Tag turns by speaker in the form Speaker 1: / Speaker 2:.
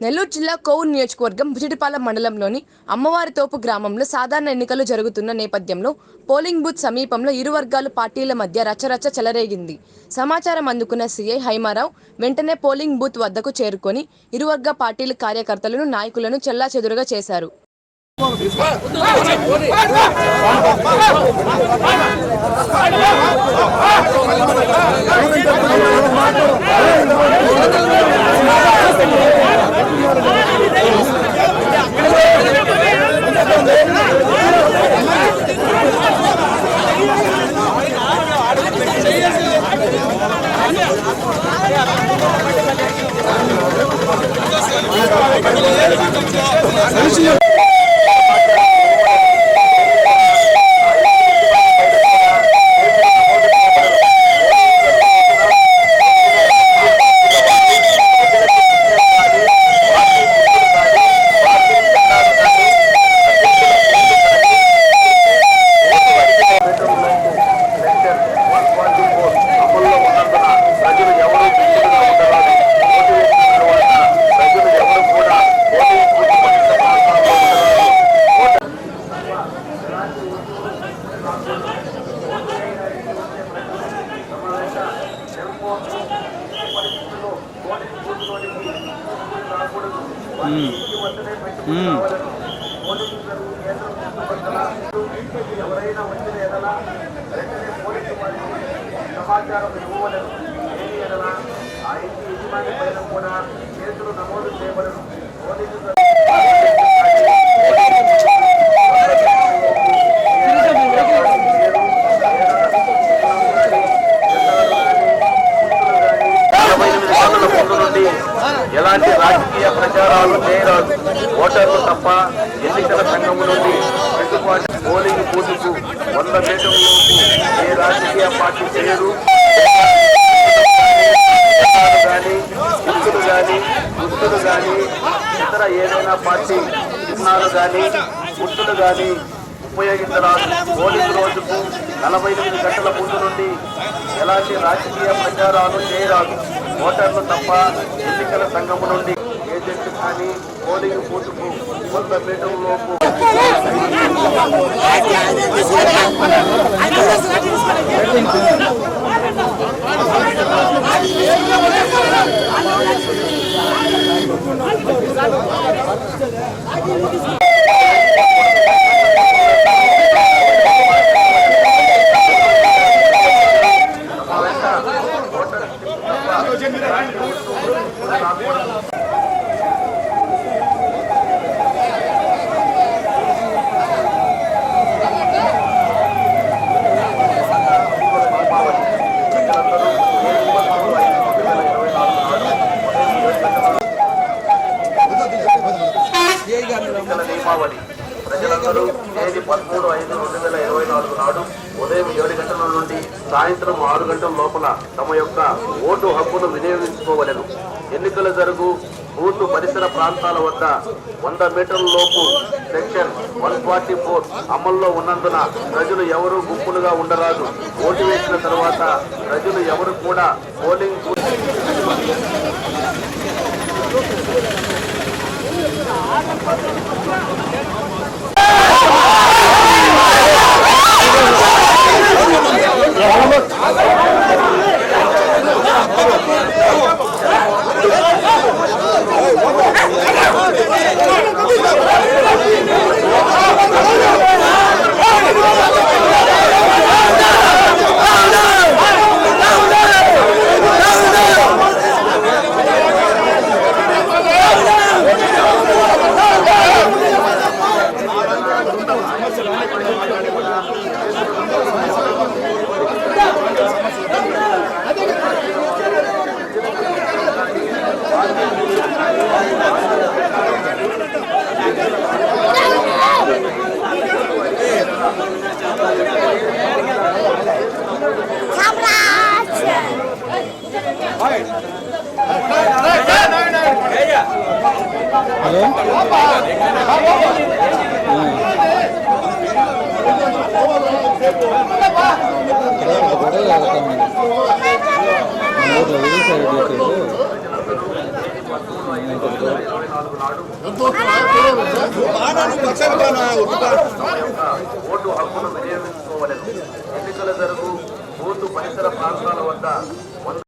Speaker 1: నెల్లూరు జిల్లా కోవూరు నియోజకవర్గం బుజిడిపాలెం మండలంలోని అమ్మవారి తోపు గ్రామంలో సాధారణ ఎన్నికలు జరుగుతున్న నేపథ్యంలో పోలింగ్ బూత్ సమీపంలో ఇరు వర్గాల పార్టీల మధ్య రచ్చరచ్చ చెలరేగింది. సమాచారం అందుకున్న సీఐ హైమారావు వెంటనే పోలింగ్ బూత్ వద్దకు చేరుకొని ఇరు వర్గ పార్టీల కార్యకర్తలను నాయకులను చెల్లాచెదురుగా చేశారు.
Speaker 2: ఎవరైనా వచ్చిన ఎడల వెంటనే పోలీసు వారికి సమాచారం ఇవ్వవలను ఏది ఎడల ఆ ఇంటి యజమాని పైన కూడా కేసులు నమోదు చేయబడను పోలీసు నలభై ఎనిమిది గంటల ముందు నుండి ఎలాంటి రాజకీయ ప్రచారాలు చేయరాదు ఓటర్లు తప్ప ఎన్నికల సంఘం నుండి వెసులుబాటు పోలింగ్ బూతుకు వంద మీటర్లలోపు ఏ రాజకీయ పార్టీ చేయరు కానీ గుర్తులు కానీ గుర్తులు కానీ ఇతర ఏదైనా పార్టీ చిహ్నాలు కానీ గుర్తులు కానీ ఉపయోగించరాదు. పోలింగ్ రోజుకు నలభై ఎనిమిది గంటల ముందు నుండి ఎలాంటి రాజకీయ ప్రచారాలు చేయరాదు. ఓటర్లు తప్ప ఎన్నికల సంఘము నుండి ఏజెంట్ కానీ పోలింగ్ బూత్కు వంద మీటర్లలోపు ఎన్నికల నియమావళి. ప్రజలందరూ తేదీ పదమూడు ఐదు రెండు వేల ఇరవై నాలుగు నాడు ఉదయం ఏడు గంటల నుండి సాయంత్రం ఆరు గంటల లోపల తమ యొక్క ఓటు హక్కును వినియోగించుకోవలను. ఎన్నికలు జరుగు బూత్ పరిసర ప్రాంతాల వద్ద వంద మీటర్ల లోపు సెక్షన్ వన్ ఫార్టీ ఫోర్ అమల్లో ఉన్నందున ప్రజలు ఎవరు గుంపులుగా ఉండరాదు. ఓటు వేసిన తర్వాత ప్రజలు ఎవరు కూడా పోలింగ్ బూత్
Speaker 3: ఊర్లో విజయసాయి రెడ్డి
Speaker 2: ఓటు హక్కును వినియోగించుకోవలేదు ఎన్నికల జరుగు బూతు పరిసర ప్రాంతాల వద్ద